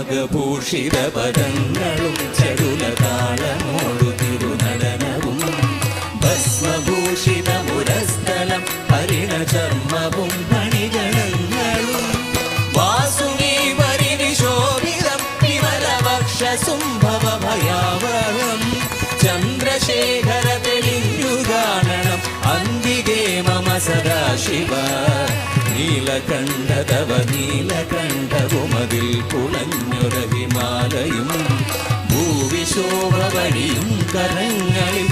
നാഗഭൂഷിത പദങ്ങളും ചരുലതാളമോടു തിരുനടനവും ഭസ്മഭൂഷിതമുരസ്ഥലം പരിണചർമ്മവും മണിഗണങ്ങളും വാസുകി പരിനിശോഭിതം വിമലവക്ഷസുംഭവ ഭയാവഹം ചന്ദ്രശേഖര തെളിഞ്ഞുകാണണം അന്തികേ മമ സദാശിവ. നീലകണ്ഠതവ നീലകണ്ഠവുമതിൽ കുളഞ്ഞൊര ഭൂവിശോഭവടിയും കരങ്ങളിൽ